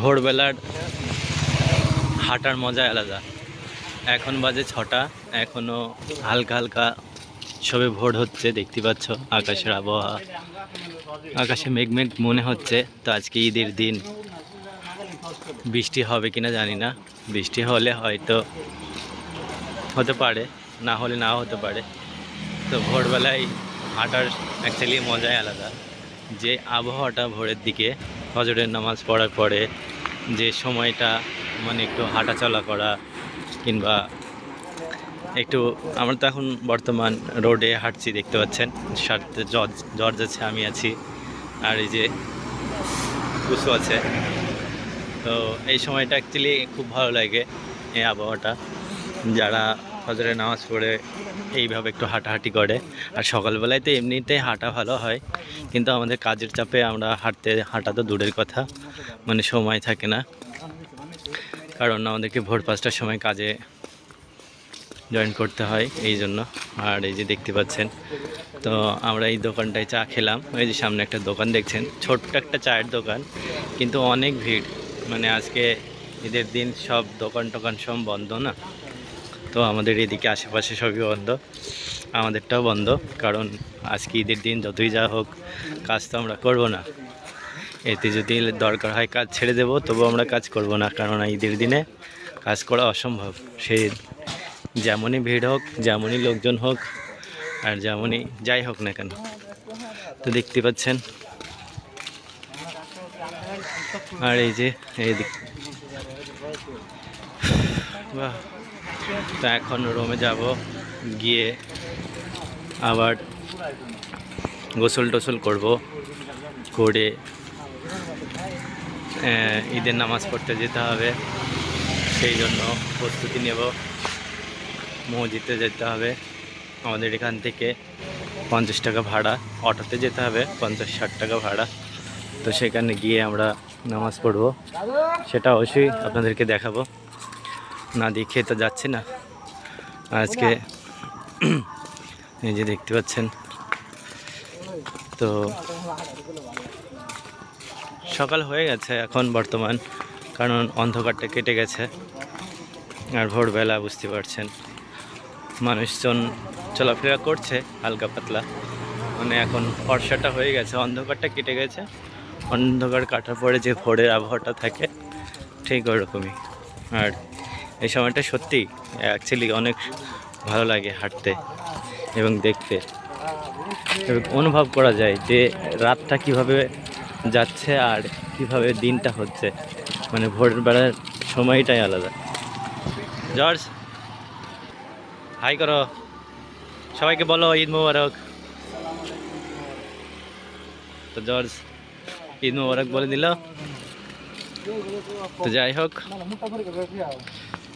ভোরবেলার হাঁটার মজা আলাদা। এখন বাজে ছটা এখনও হালকা হালকা সবে ভোর হচ্ছে, দেখতে পাচ্ছ আকাশের আবহাওয়া। আকাশে মেঘ মেঘ মনে হচ্ছে, তো আজকে ঈদের দিন। বৃষ্টি হবে কিনা জানি না, বৃষ্টি হলে হয়তো হতে পারে, না হলে নাও হতে পারে। তো ভোরবেলায় হাঁটার অ্যাকচুয়ালি মজাই আলাদা। যে আবহাওয়াটা ভোরের দিকে ফজরের নামাজ পড়ার পরে যে সময়টা মানে একটু হাঁটাচলা করা কিংবা একটু, আমরা তো এখন বর্তমান রোডে হাঁটছি, দেখতে পাচ্ছেন, সাথে জর্জ জর্জ আছে, আমি আছি, আর এই যে কুসু আছে। তো এই সময়টা অ্যাকচুয়ালি খুব ভালো লাগে, এই আবহাওয়াটা। যারা ফজরে নামাজ পড়ে এইভাবে একটু হাঁটাহাঁটি করে। আর সকালবেলায় তো এমনিতেই হাঁটা ভালো হয়, কিন্তু আমাদের কাজের চাপে আমরা হাঁটতে, হাঁটা তো দূরের কথা মানে সময় থাকে না। কারণ আমাদেরকে ভোর পাঁচটার সময় কাজে জয়েন করতে হয় এই জন্য। আর এই যে দেখতে পাচ্ছেন, তো আমরা এই দোকানটায় চা খেলাম। এই যে সামনে একটা দোকান দেখছেন, ছোট্ট একটা চায়ের দোকান, কিন্তু অনেক ভিড়। মানে আজকে ঈদের দিন সব দোকান টোকান সব বন্ধ না? তো আমাদের এদিকে আশেপাশে সবই বন্ধ, আমাদেরটাও বন্ধ, কারণ আজকে ঈদের দিন যতই যা হোক কাজ তো আমরা করব না। এতে যদি দরকার হয় কাজ ছেড়ে দেবো, তবু আমরা কাজ করব না কারণ ঈদের দিনে কাজ করা অসম্ভব। সে যেমনই ভিড় হোক, যেমনই লোকজন হোক, আর যেমনই যাই হোক না কেন। তো দেখতে পাচ্ছেন। আর এই যে, এই দিক বাহ। তো এখন রুমে যাব, গিয়ে আবার গোসল টোসল করব, করে ঈদের নামাজ পড়তে যেতে হবে। সেই জন্য প্রস্তুতি নেব, মসজিদে যেতে হবে। আমাদের এখান থেকে পঞ্চাশ টাকা ভাড়া, অটোতে যেতে হবে, পঞ্চাশ, ষাট টাকা ভাড়া। তো সেখানে গিয়ে আমরা নামাজ পড়ব। সেটা অবশ্যই আপনাদেরকে দেখাবো। না দেখে তো যাচ্ছে না। আজকে যে দেখতে পাচ্ছেন। তো সকাল হয়ে গেছে এখন বর্তমান, কারণ অন্ধকারটা কেটে গেছে। আর ভোরবেলা বুঝতে পারছেন, মানুষজন চলাফেরা করছে হালকা পাতলা। মানে এখন ফর্সাটা হয়ে গেছে, অন্ধকারটা কেটে গেছে। অন্ধকার কাটার পরে যে ভোরের আবহাওয়াটা থাকে, ঠিক ওরকমই। আর এই সময়টা সত্যি অ্যাকচুয়ালি অনেক ভালো লাগে হাঁটতে এবং দেখতে। এবং অনুভব করা যায় যে রাতটা কীভাবে যাচ্ছে আর কীভাবে দিনটা হচ্ছে। মানে ভোরের বেলার সময়টাই আলাদা। জর্জ, হাই করো। সবাইকে বলো ঈদ মুবারক। তো জর্জ, ঈদ মুবারক বলে দিল। তো যাই হোক।